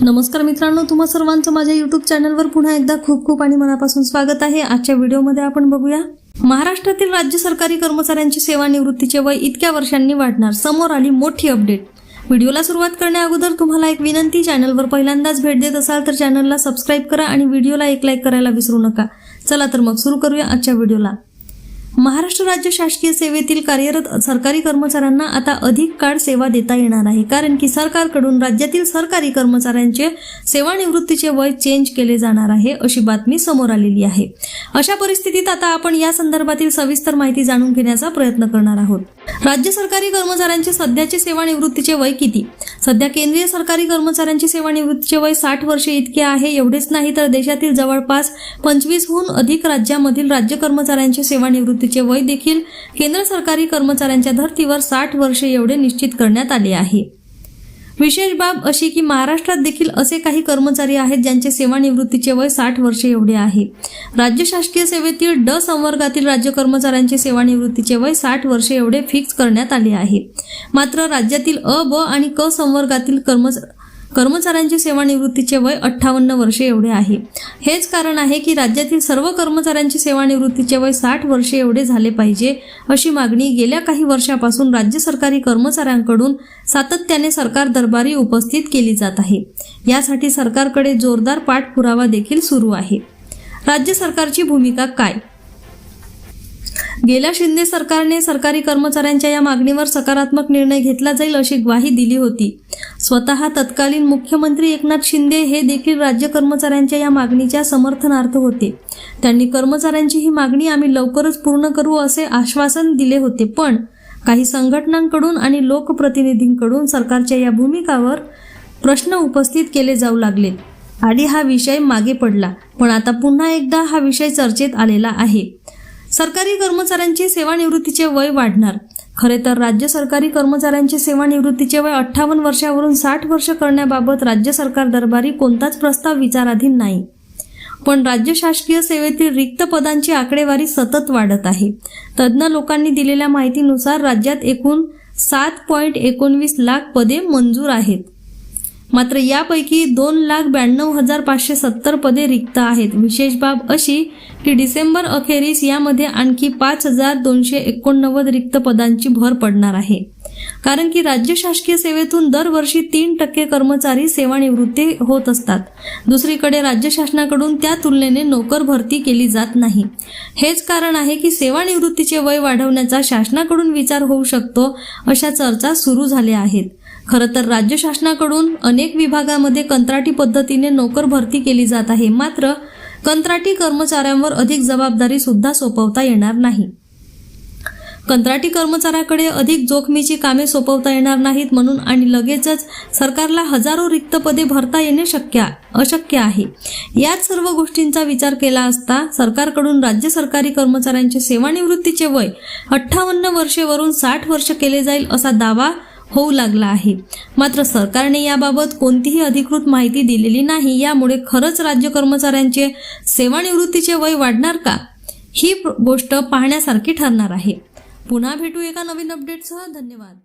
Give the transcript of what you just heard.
नमस्कार मित्रांनो तुम्हा सर्वांचं माझ्या युट्यूब चॅनलवर पुन्हा एकदा खूप खूप आणि मनापासून स्वागत आहे. आजच्या व्हिडिओमध्ये आपण बघूया महाराष्ट्रातील राज्य सरकारी कर्मचाऱ्यांची सेवानिवृत्तीचे वय इतक्या वर्षांनी वाढणार समोर आली मोठी अपडेट व्हिडिओला सुरुवात करण्या अगोदर तुम्हाला एक विनंती चॅनलवर पहिल्यांदाच भेट देत असाल तर चॅनलला सबस्क्राईब करा आणि व्हिडिओला एक लाईक करायला विसरू नका. चला तर मग सुरू करूया आजच्या व्हिडिओला. महाराष्ट्र राज्य शासकीय सेवेतील कार्यरत सरकारी कर्मचाऱ्यांना आता अधिक काळ सेवा देता येणार आहे. कारण की सरकारकडून राज्यातील सरकारी कर्मचाऱ्यांचे सेवानिवृत्तीचे वय चेंज केले जाणार आहे अशी बातमी समोर आलेली आहे. अशा परिस्थितीत आता आपण या संदर्भातील सविस्तर माहिती जाणून घेण्याचा प्रयत्न करणार आहोत. राज्य सरकारी कर्मचाऱ्यांचे सध्याचे सेवानिवृत्तीचे वय किती? सध्या केंद्रीय सरकारी कर्मचाऱ्यांचे सेवानिवृत्तीचे वय साठ वर्षे इतके आहे एवढेच नाही तर देशातील जवळपास पंचवीसहून अधिक राज्यामधील राज्य कर्मचाऱ्यांचे सेवानिवृत्ती निवृत्तीचे वय देखील केंद्र सरकारी कर्मचाऱ्यांच्या धर्तीवर साठ वर्षे एवढे निश्चित करण्यात आले आहे. विशेष बाब अशी की महाराष्ट्रात देखील असे काही कर्मचारी आहेत ज्यांचे सेवानिवृत्तीचे वय साठ वर्षे एवढे आहे. राज्य शासकीय सेवेतील ड संवर्गातील राज्य कर्मचाऱ्यांचे सेवानिवृत्तीचे वय साठ वर्षे एवढे फिक्स करण्यात आले आहे. मात्र राज्यातील अ ब आणि क संवर्गातील कर्मचारी कर्मचाऱ्यांची सेवानिवृत्तीचे वय अठ्ठावन्न वर्षे एवढे आहे. हेच कारण आहे की राज्यातील सर्व कर्मचाऱ्यांची सेवानिवृत्तीचे वय साठ वर्षे एवढे झाले पाहिजे अशी मागणी गेल्या काही वर्षापासून राज्य सरकारी कर्मचाऱ्यांकडून सातत्याने सरकार दरबारी उपस्थित केली जात आहे. यासाठी सरकारकडे जोरदार पाठपुरावा देखील सुरू आहे. राज्य सरकारची भूमिका काय? गेल्या शिंदे सरकारने सरकारी कर्मचाऱ्यांच्या या मागणीवर सकारात्मक निर्णय घेतला जाईल अशी ग्वाही दिली होती. स्वतः तत्कालीन मुख्यमंत्री एकनाथ शिंदे हे देखील राज्य कर्मचाऱ्यांच्या या मागणीच्या समर्थनार्थ होते. त्यांनी कर्मचाऱ्यांची ही मागणी आम्ही लवकरच पूर्ण करू असे आश्वासन दिले होते. पण काही संघटनांकडून आणि लोकप्रतिनिधींकडून सरकारच्या या भूमिकावर प्रश्न उपस्थित केले जाऊ लागले आणि हा विषय मागे पडला. पण आता पुन्हा एकदा हा विषय चर्चेत आलेला आहे. सरकारी कर्मचाऱ्यांची सेवानिवृत्तीचे वय वाढणार. खरे तर राज्य सरकारी कर्मचाऱ्यांचे सेवानिवृत्तीचे वय अठ्ठावन्न वर्षावरून साठ वर्ष करण्याबाबत राज्य सरकार दरबारी कोणताच प्रस्ताव विचाराधीन नाही. पण राज्य शासकीय सेवेतील रिक्त पदांची आकडेवारी सतत वाढत आहे. तज्ज्ञ लोकांनी दिलेल्या माहितीनुसार राज्यात एकूण सात पॉईंट एकोणवीस लाख पदे मंजूर आहेत. मात्र यापैकी दोन लाख ब्याण्णव हजार पाचशे सत्तर पदे रिक्त आहेत. विशेष बाब अशी की डिसेंबर अखेरीस यामध्ये आणखी पाच हजार दोनशे एकोणनव्वद रिक्त पदांची भर पडणार आहे. कारण की राज्य शासकीय सेवेतून दरवर्षी तीन टक्के कर्मचारी सेवानिवृत्ती होत असतात. दुसरीकडे राज्य शासनाकडून त्या तुलनेने नोकर भरती केली जात नाही. हेच कारण आहे की सेवानिवृत्तीचे वय वाढवण्याचा शासनाकडून विचार होऊ शकतो अशा चर्चा सुरू झाल्या आहेत. खरं तर राज्य शासनाकडून अनेक विभागामध्ये कंत्राटी पद्धतीने नोकर भरती केली जात आहे. मात्र कंत्राटी कर्मचाऱ्यांवर अधिक जबाबदारी सुद्धा सोपवता येणार नाही. कंत्राटी कर्मचाऱ्याकडे अधिक जोखमीची कामे सोपवता येणार नाहीत म्हणून आणि लगेचच सरकारला हजारो रिक्त पदे भरता येणे शक्य अशक्य आहे. याच सर्व गोष्टींचा विचार केला असता सरकारकडून राज्य सरकारी कर्मचाऱ्यांचे सेवानिवृत्तीचे वय अठ्ठावन्न वर्षेवरून साठ वर्ष केले जाईल असा दावा होऊ लागला आहे. मात्र सरकारने याबाबत कोणतीही अधिकृत माहिती दिलेली नाही. यामुळे खरंच राज्य कर्मचाऱ्यांचे सेवानिवृत्तीचे वय वाढणार का? ही गोष्ट पाहण्यासारखी ठरणार आहे. पुन्हा भेटू एका नवीन अपडेटसह धन्यवाद.